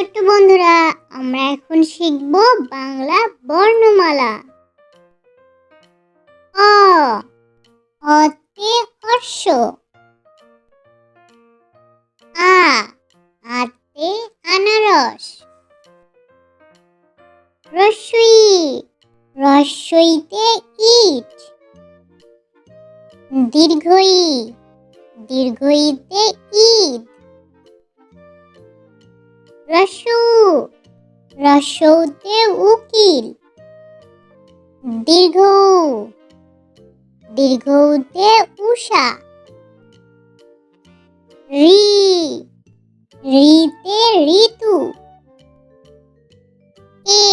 ছোট্ট বন্ধুরা, আমরা এখন শিখব বাংলা বর্ণমালা। অ অতে হর্ষ আ, আতে আনারস। রস্বই রস্বইতে ইট। দীর্ঘই, দীর্ঘইতে ঈদ রসু, রসৌতে উকিল। দীর্ঘ, দীর্ঘতে উষা। রি, রিতে ঋতু। এ,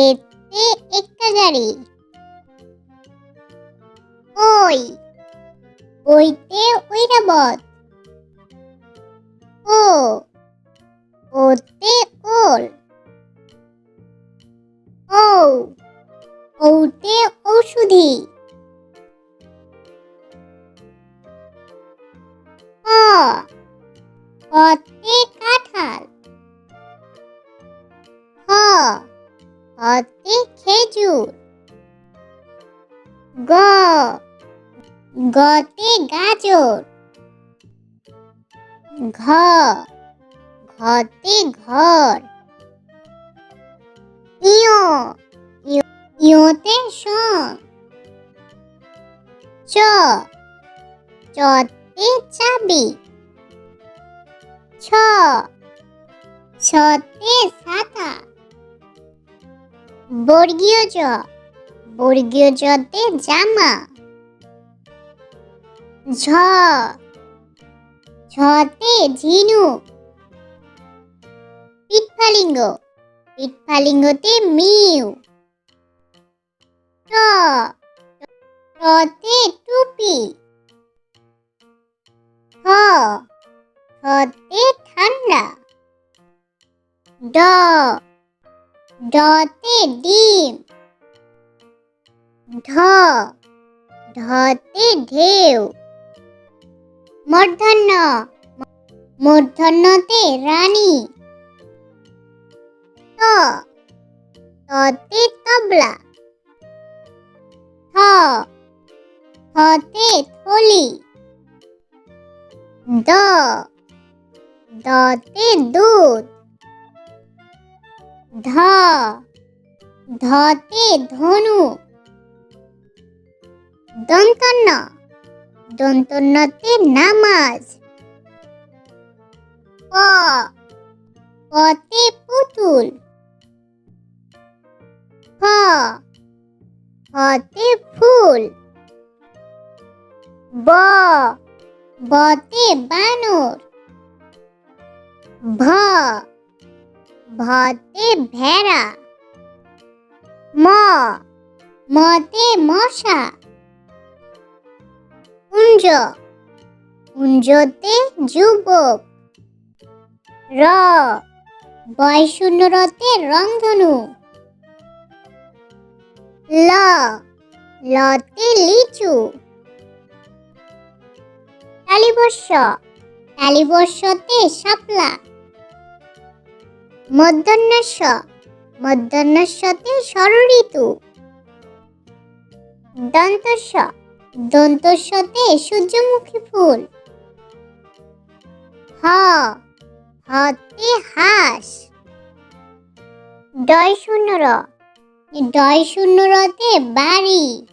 এতে একটা গাড়ি ওই, ওইতে ঐরাবত। ও ওতে ওল ও ওতে ঔষধি। অতে কাঁঠাল। হ হতে খেজুর। গ। গতে গাজর। ঘ। ঘতে ঘর। ইয় ইয়- ইয়তে সং চ, চতে চাবি। ছ, ছতে ছাতা বর্গীয় জ, বর্গীয় জতে জামা। ঝ ঝতে ঝিনুক। পিঠফালিঙ্গ। পিঠফালিঙ্গতে মিউ। ট। টতে টুপি। ঠ ঠতে ঠান্ডা। ড। ডতে ডিম। ঢ। ঢতে ঢেউ। মূর্ধন্য। মূর্ধন্যতে রানী। ত ততে তবলা। থ থতে থলি। দ, দতে দুধ। ধ, ধতে ধনু। দন্তন্য দন্তন্যতে নামাজ। প, পতে পুতুল। ফতে ফুল। ব, বতে বানর। ভ, ভতে ভেড়া। ম, মতে মশা। কুঞ্জ কুঞ্জতে যুবক। র বয় শূন্য রংধনু ল, লতে লিচু। তালিবর্ষ তালিবর্ষতে শাপলা। মধ্যাহ্নস্য, মধ্যাহ্নস্যতে ষড়ঋতু। দন্তস্য, দন্তস্যতে সূর্যমুখী ফুল। হ, হতে হাঁস। ডয় শূন্য ডয় শূন্য রতে বাড়ি।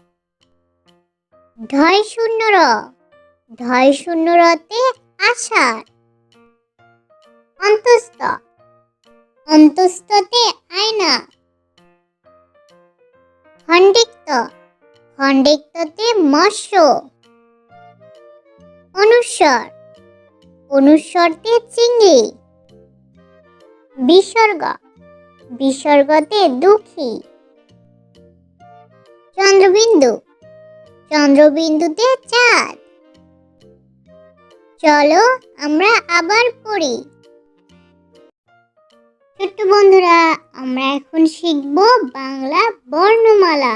ঢয় শূন্য র ঢয় শূন্য রতে আষাঢ়। অন্তস্থ, অন্তস্থতে আয়না। খণ্ডিক্ত, খণ্ডিক্ততে মৎস্য। অনুস্বর, অনুস্বরতে চিংড়ি। বিসর্গ, বিসর্গতে দুঃখী। চন্দ্রবিন্দু। চন্দ্রবিন্দুতে চাঁদ। চলো আমরা আবার পড়ি। ছোট্ট বন্ধুরা, আমরা এখন শিখব বাংলা বর্ণমালা।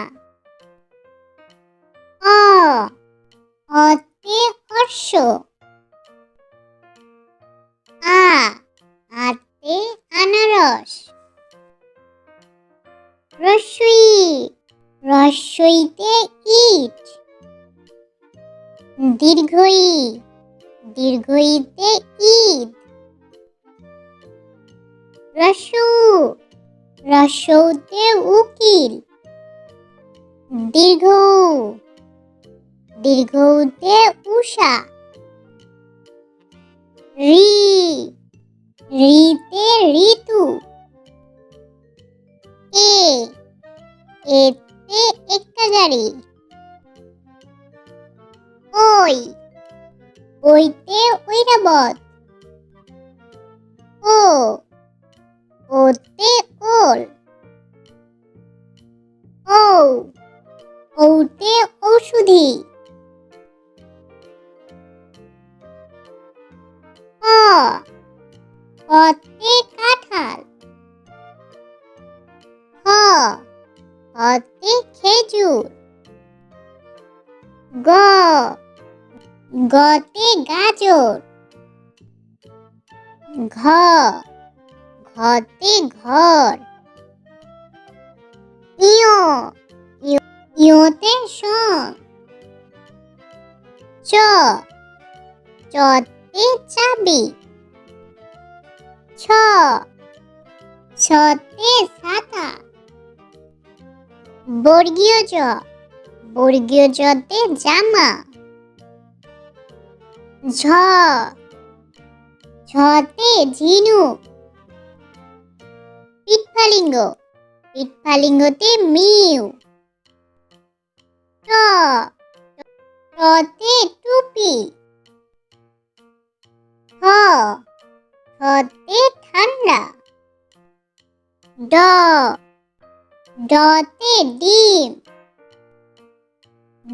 অ, অতে হর্ষ আ, আতে রস রস্যই। রস্যইতে ইট। দীর্ঘই, দীর্ঘইতে ঈদ রস্যু রস্যউতে উকিল। দীর্ঘ দীর্ঘউতে উষা। রি, রিতে ঋতু। এ, এতে একটা গাড়ি। ওই। ওইতে ঐরাবত ও। ওতে ওল ও ওতে ঔষধি। ক হতে খেজুর। গ, গতে গাজর। ঘ, ঘতে ঘর। ইয়, ইয়- ইয়তে সং। চ, চতে চাবি। ছ, ছতে ছাতা। বর্গীয় জ বর্গীয় জতে জামা। ঝ, ঝতে ঝিনুক পিঠফালিঙ্গ, পিঠফালিঙ্গতে মিউ। টতে টুপি। ঠ ঠতে ঠান্ডা। ড, ডতে ডিম।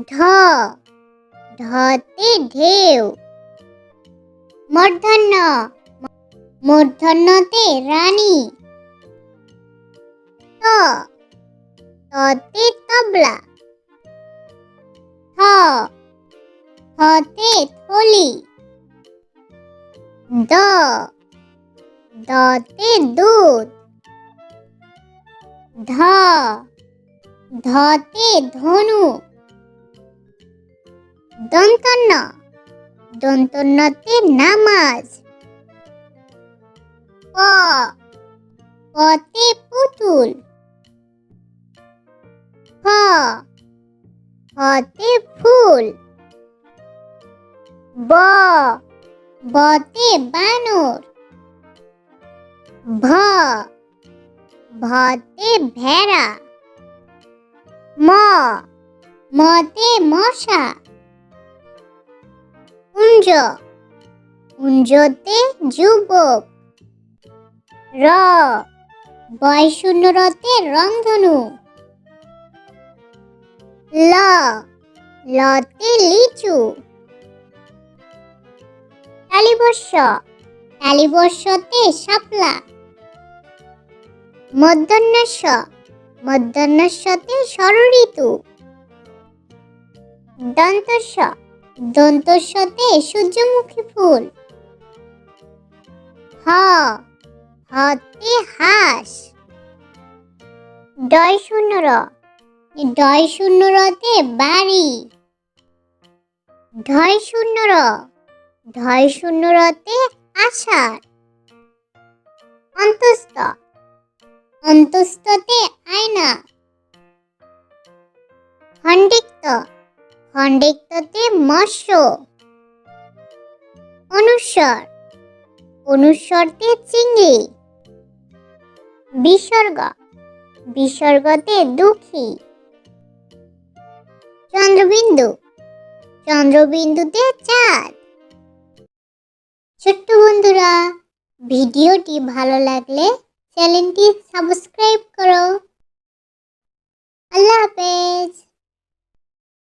ঢ ঢতে ঢেউ। মূর্ধন্য মূর্ধন্যতে রানী। ত, ততে তবলা। থ থতে থলি। দ, দতে দুধ। ধ ধতে ধনু। দন্তন্য দন্তন্যতে নামাজ। প। পতে পুতুল। ফ ফতে ফুল। ব। বতে বানর। ভ। ভতে ভেড়া। ম, মতে মশা। কুঞ্জ কুঞ্জতে যুবক। র বয়শূন্যরতে রংধনু ল, লতে লিচু। কালীবর্ষ, কালীবর্ষতে শাপলা। মধ্যাহ্নস্য মধ্যাহ্নস্যতে ষড়ঋতু দন্তস্য দন্তস্যতে সূর্যমুখী ফুল। হ। হতে হাঁস। ডয় শূন্য র ডয় শূন্য রতে বাড়ি। ঢয় শূন্য র ঢয় শূন্য রতে আষাঢ়। অন্তস্থ। অন্তস্থতে আয়না খণ্ডিক্ত, খণ্ডিক্ততে মৎস্য। অনুস্বর, অনুস্বরতে চিংড়ি। বিসর্গ, বিসর্গতে দুঃখী। চন্দ্রবিন্দু, চন্দ্রবিন্দুতে চাঁদ। ছোট্ট বন্ধুরা, ভিডিওটি ভালো লাগলে চ্যানেলটি সাবস্ক্রাইব করো। আল্লাহ হাফেজ।